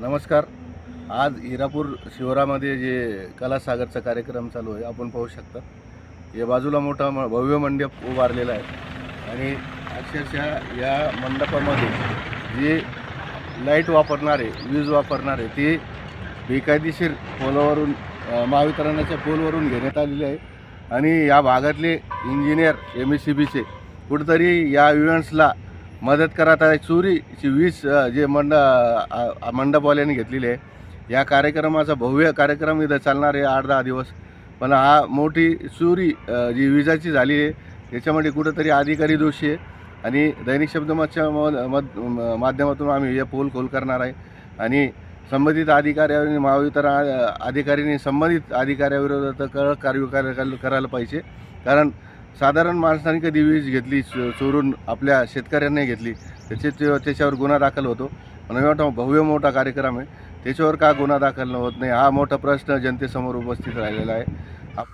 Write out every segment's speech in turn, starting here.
नमस्कार. आज हिरापूर शिवरामध्ये जे कलासागरचा कार्यक्रम चालू आहे आपण पाहू शकता. या बाजूला मोठा म भव्य मंडप उभारलेला आहे. आणि अक्षरशः या मंडपामध्ये जे लाइट वापरणारे वीज वापरणारे ते बेकायदेशीर पोलावरून महावितरणाच्या पोलवरून घेण्यात आलेले आहे. आणि या भागातले इंजिनियर एम एस सी बीचे कुठंतरी या इव्हेंट्सला मदत करा. आहे चोरीची वीस जे मंड मंडपवाल्यांनी घेतलेली आहे. या कार्यक्रमाचा भव्य कार्यक्रम इथं चालणार आहे आठ दहा दिवस. पण हा मोठी चोरी जी विजाची झाली आहे याच्यामध्ये कुठंतरी अधिकारी दोषी आहे. आणि दैनिक शब्दमतच्या मद म- माध्यमातून आम्ही हे पोल खोल करणार आहे. आणि संबंधित अधिकाऱ्यांनी महावितर अधिकाऱ्यांनी संबंधित अधिकाऱ्याविरोधात कडक कारवाई करायला पाहिजे. कारण साधारण माणसाने कधी वीज घेतली चो- चोरून आपल्या शेतकऱ्यांनी घेतली त्याचे त्याच्यावर गुन्हा दाखल होतो. म्हणून मोठा भव्य मोठा कार्यक्रम आहे. त्याच्यावर का गुन्हा दाखल होत नाही? हा मोठा प्रश्न जनतेसमोर उपस्थित राहिलेला आहे.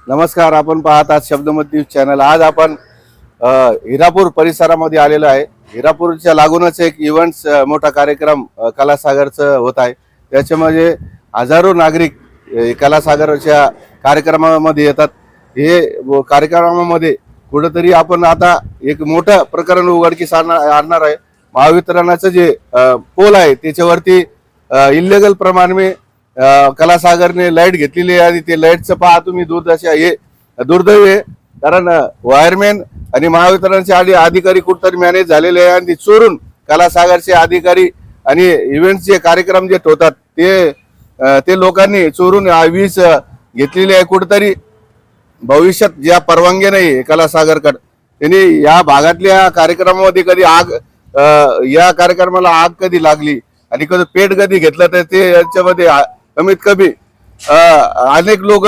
नमस्कार आपण पाहत आहात शब्दमत न्यूज चॅनल. आज आपण हिरापूर परिसरामध्ये आलेलो आहे. हिरापूरच्या लागूनच एक इव्हेंट्स मोठा कार्यक्रम कलासागरचं होत आहे. त्याच्यामध्ये हजारो नागरिक कलासागरच्या कार्यक्रमामध्ये येतात. हे कार्यक्रमामध्ये कुठंतरी आपण आता एक मोठं प्रकरण उघडकीस आणणार आणणार आहे. महावितरणाचं जे पोल आहे त्याच्यावरती इलिगल प्रमाणे कलासागरने लाइट घेतलेली आहे आणि ते लाईटचं पहा तुम्ही दुर्दशा हे दुर्दैव आहे. कारण वायरमॅन आणि महावितरणचे आधी अधिकारी कुठतरी मॅनेज झालेले आहे आणि ते चोरून कलासागरचे अधिकारी आणि इव्हेंटचे कार्यक्रम जे ठेवतात ते ते लोकांनी चोरून वीज घेतलेली आहे कुठतरी. भविष्यात ज्या परवानगी नाही कलासागरकड त्यांनी या भागातल्या कार्यक्रमामध्ये कधी आग या कार्यक्रमाला आग कधी लागली आणि कधी पेट कधी घेतलं तर ते याच्यामध्ये कमीत कमी अनेक लोक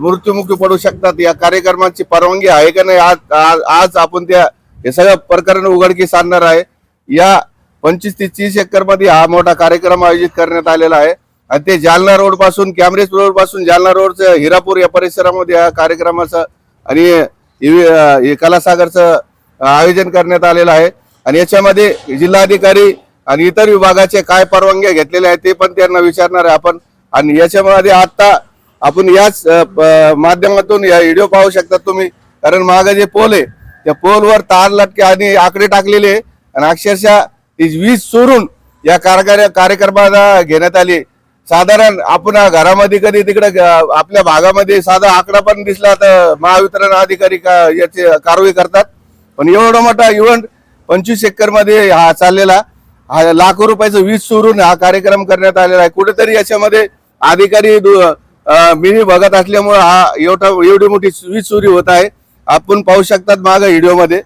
मृत्युमुखी पडू शकतात. या कार्यक्रमाची परवानगी आहे का नाही आज आज- आज आपण त्या हे सगळं प्रकरण उघडकीस आणणार आहे. या पंचवीस ते तीस एकरमध्ये हा मोठा कार्यक्रम आयोजित करण्यात आलेला आहे. आणि ते जालना रोडपासून कॅम्ब्रिज रोडपासून जालना रोडचं हिरापूर या परिसरामध्ये या कार्यक्रमाचं आणि कलासागरचं आयोजन करण्यात आलेलं आहे. आणि याच्यामध्ये जिल्हाधिकारी आणि इतर विभागाचे काय परवानग्या घेतलेल्या आहेत ते पण त्यांना विचारणार आहे आपण. आणि याच्यामध्ये आता आपण याच प- माध्यमातून या व्हिडिओ पाहू शकता तुम्ही. कारण मागे जे पोल आहे त्या पोलवर तार लटके आणि आकडे टाकलेले आणि अक्षरशः ती वीज चोरून या कार्यक्रमाला घेण्यात आली साधारण आपण घरामध्ये कधी तिकडे आपल्या भागामध्ये साधा आकडा पण दिसला तर महावितरण अधिकारी का याची कारवाई करतात. पण एवढा मोठा इव्हेंट पंचवीस एकरमध्ये हा चाललेला हा लाखो रुपयाचं वीज चोरून हा कार्यक्रम करण्यात आलेला आहे. कुठेतरी याच्यामध्ये अधिकारी दु- मिनी बघत असल्यामुळे हा एवढा एवढी मोठी वीज चोरी होत आहे. आपण पाहू शकतात माग व्हिडिओमध्ये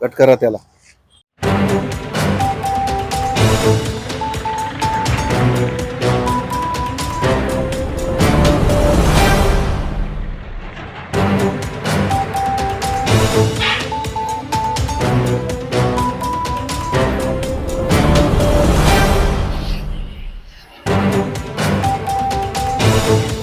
कट करा त्याला Thank you.